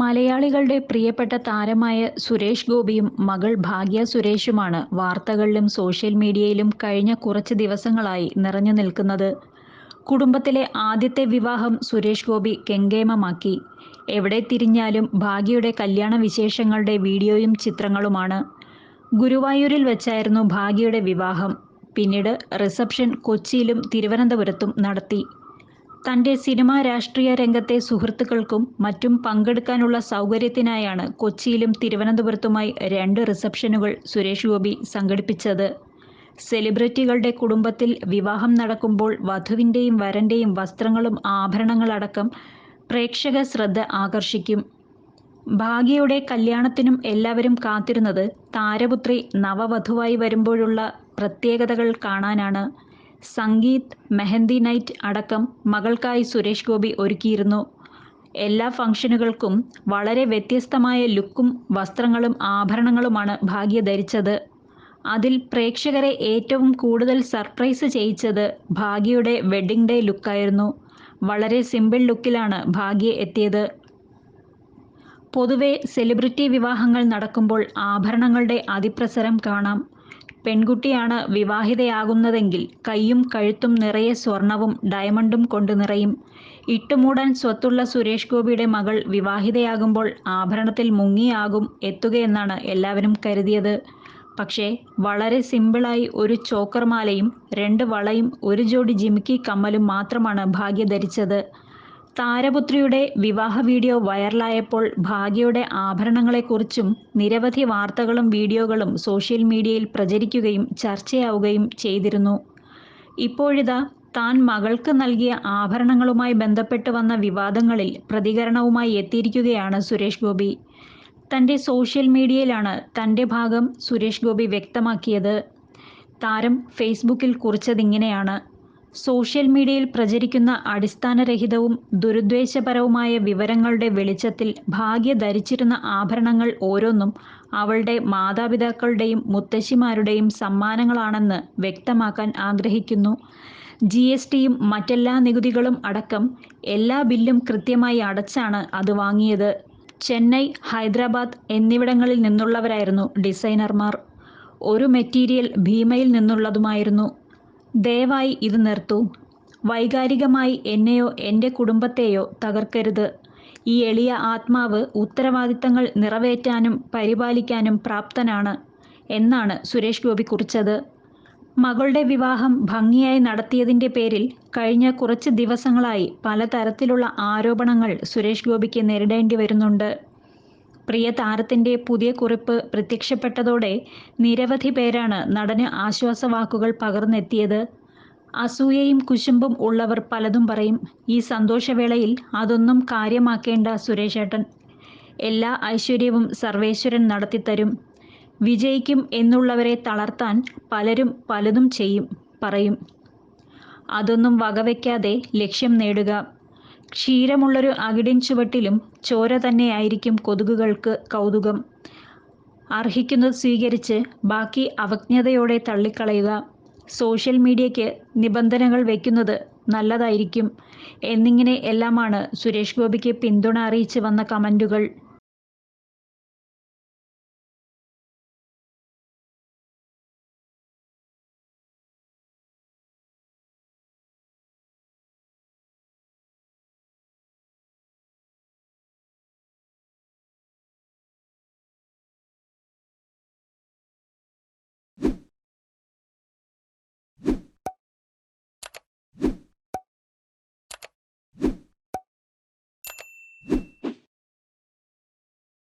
മലയാളികളുടെ പ്രിയപ്പെട്ട താരമായ സുരേഷ് ഗോപിയും മകൾ ഭാഗ്യ സുരേഷുമാണ് വാർത്തകളിലും സോഷ്യൽ മീഡിയയിലും കഴിഞ്ഞ കുറച്ച് ദിവസങ്ങളായി നിറഞ്ഞു നിൽക്കുന്നത്. കുടുംബത്തിലെ ആദ്യത്തെ വിവാഹം സുരേഷ് ഗോപി കെങ്കേമമാക്കി. എവിടെ തിരിഞ്ഞാലും ഭാഗ്യയുടെ കല്യാണ വിശേഷങ്ങളുടെ വീഡിയോയും ചിത്രങ്ങളുമാണ്. ഗുരുവായൂരിൽ വെച്ചായിരുന്നു ഭാഗ്യയുടെ വിവാഹം. പിന്നീട് റിസപ്ഷൻ കൊച്ചിയിലും തിരുവനന്തപുരത്തും നടത്തി. തന്റെ സിനിമാ രാഷ്ട്രീയ രംഗത്തെ സുഹൃത്തുക്കൾക്കും മറ്റും പങ്കെടുക്കാനുള്ള സൗകര്യത്തിനായാണ് കൊച്ചിയിലും തിരുവനന്തപുരത്തുമായി രണ്ട് റിസപ്ഷനുകൾ സുരേഷ് ഗോപി സംഘടിപ്പിച്ചത്. സെലിബ്രിറ്റികളുടെ കുടുംബത്തിൽ വിവാഹം നടക്കുമ്പോൾ വധുവിന്റെയും വരന്റെയും വസ്ത്രങ്ങളും ആഭരണങ്ങളടക്കം പ്രേക്ഷക ശ്രദ്ധ ആകർഷിക്കും. ഭാഗ്യയുടെ കല്യാണത്തിനും എല്ലാവരും കാത്തിരുന്നത് താരപുത്രി നവവധുവായി വരുമ്പോഴുള്ള പ്രത്യേകതകൾ കാണാനാണ്. സംഗീത് മെഹന്തി നൈറ്റ് അടക്കം മകൾക്കായി സുരേഷ് ഗോപി ഒരുക്കിയിരുന്നു. എല്ലാ ഫംഗ്ഷനുകൾക്കും വളരെ വ്യത്യസ്തമായ ലുക്കും വസ്ത്രങ്ങളും ആഭരണങ്ങളുമാണ് ഭാഗ്യ ധരിച്ചത്. അതിൽ പ്രേക്ഷകരെ ഏറ്റവും കൂടുതൽ സർപ്രൈസ് ചെയ്യിച്ചത് ഭാഗ്യയുടെ വെഡ്ഡിംഗ് ഡേ ലുക്കായിരുന്നു. വളരെ സിമ്പിൾ ലുക്കിലാണ് ഭാഗ്യ എത്തിയത്. പൊതുവെ സെലിബ്രിറ്റി വിവാഹങ്ങൾ നടക്കുമ്പോൾ ആഭരണങ്ങളുടെ അതിപ്രസരം കാണാം. പെൺകുട്ടിയാണ് വിവാഹിതയാകുന്നതെങ്കിൽ കൈയും കഴുത്തും നിറയെ സ്വർണവും ഡയമണ്ടും കൊണ്ട് നിറയും. ഇട്ടുമൂടാൻ സ്വത്തുള്ള സുരേഷ് ഗോപിയുടെ മകൾ വിവാഹിതയാകുമ്പോൾ ആഭരണത്തിൽ മുങ്ങിയാകും എത്തുകയെന്നാണ് എല്ലാവരും കരുതിയത്. പക്ഷേ വളരെ സിമ്പിളായി ഒരു ചോക്കർമാലയും രണ്ട് വളയും ഒരു ജോഡി ജിമിക്കി കമ്മലും മാത്രമാണ് ഭാഗ്യ ധരിച്ചത് താരപുത്രിയുടെ വിവാഹ വീഡിയോ വൈറലായപ്പോൾ ഭാഗ്യയുടെ ആഭരണങ്ങളെക്കുറിച്ചും നിരവധി വാർത്തകളും വീഡിയോകളും സോഷ്യൽ മീഡിയയിൽ പ്രചരിക്കുകയും ചർച്ചയാവുകയും ചെയ്തിരുന്നു. ഇപ്പോഴിതാ താൻ മകൾക്ക് നൽകിയ ആഭരണങ്ങളുമായി ബന്ധപ്പെട്ട് വന്ന വിവാദങ്ങളിൽ പ്രതികരണവുമായി എത്തിയിരിക്കുകയാണ് സുരേഷ് ഗോപി. തന്റെ സോഷ്യൽ മീഡിയയിലാണ് തന്റെ ഭാഗം സുരേഷ് ഗോപി വ്യക്തമാക്കിയത്. താരം ഫേസ്ബുക്കിൽ കുറിച്ചതിങ്ങനെയാണ്. സോഷ്യൽ മീഡിയയിൽ പ്രചരിക്കുന്ന അടിസ്ഥാനരഹിതവും ദുരുദ്ദേശപരവുമായ വിവരങ്ങളുടെ വെളിച്ചത്തിൽ ഭാഗ്യ ധരിച്ചിരുന്ന ആഭരണങ്ങൾ ഓരോന്നും അവളുടെ മാതാപിതാക്കളുടെയും മുത്തശ്ശിമാരുടെയും സമ്മാനങ്ങളാണെന്ന് വ്യക്തമാക്കാൻ ആഗ്രഹിക്കുന്നു. ജി. എസ്. ടിയും മറ്റെല്ലാ നികുതികളും അടക്കം എല്ലാ ബില്ലും കൃത്യമായി അടച്ചാണ് അത് വാങ്ങിയത്. ചെന്നൈ ഹൈദരാബാദ് എന്നിവിടങ്ങളിൽ നിന്നുള്ളവരായിരുന്നു ഡിസൈനർമാർ. ഒരു മെറ്റീരിയൽ ഭീമയിൽ നിന്നുള്ളതുമായിരുന്നു ദയവായി ഇത് നിർത്തൂ. വൈകാരികമായി എന്നെയോ എന്റെ കുടുംബത്തെയോ തകർക്കരുത്. ഈ എളിയ ആത്മാവ് ഉത്തരവാദിത്തങ്ങൾ നിറവേറ്റാനും പരിപാലിക്കാനും പ്രാപ്തനാണ് എന്നാണ് സുരേഷ് ഗോപി കുറിച്ചത്. മകളുടെ വിവാഹം ഭംഗിയായി നടത്തിയതിന്റെ പേരിൽ കഴിഞ്ഞ കുറച്ച് ദിവസങ്ങളായി പലതരത്തിലുള്ള ആരോപണങ്ങൾ സുരേഷ് ഗോപിക്ക് നേരിടേണ്ടി വരുന്നുണ്ട്. പ്രിയ താരത്തിന്റെ പുതിയ കുറിപ്പ് പ്രത്യക്ഷപ്പെട്ടതോടെ നിരവധി പേരാണ് നടന് ആശ്വാസവാക്കുകൾ പകർന്നെത്തിയത്. അസൂയയും കുശുമ്പും ഉള്ളവർ പലതും പറയും. ഈ സന്തോഷവേളയിൽ അതൊന്നും കാര്യമാക്കേണ്ട സുരേഷേട്ടൻ. എല്ലാ ഐശ്വര്യവും സർവേശ്വരൻ നടത്തിത്തരും. വിജയിക്കും എന്നുള്ളവരെ തളർത്താൻ പലരും പലതും ചെയ്യും പറയും. അതൊന്നും വകവയ്ക്കാതെ ലക്ഷ്യം നേടുക. ക്ഷീരമുള്ളൊരു അകിടിൻ ചുവട്ടിലും ചോര തന്നെയായിരിക്കും കൊതുകുകൾക്ക് കൗതുകം. അർഹിക്കുന്നത് സ്വീകരിച്ച് ബാക്കി അവജ്ഞതയോടെ തള്ളിക്കളയുക. സോഷ്യൽ മീഡിയയ്ക്ക് നിബന്ധനകൾ വയ്ക്കുന്നത് നല്ലതായിരിക്കും. എന്നിങ്ങനെ എല്ലാമാണ് സുരേഷ് ഗോപിക്ക് പിന്തുണ അറിയിച്ച് വന്ന കമന്റുകൾ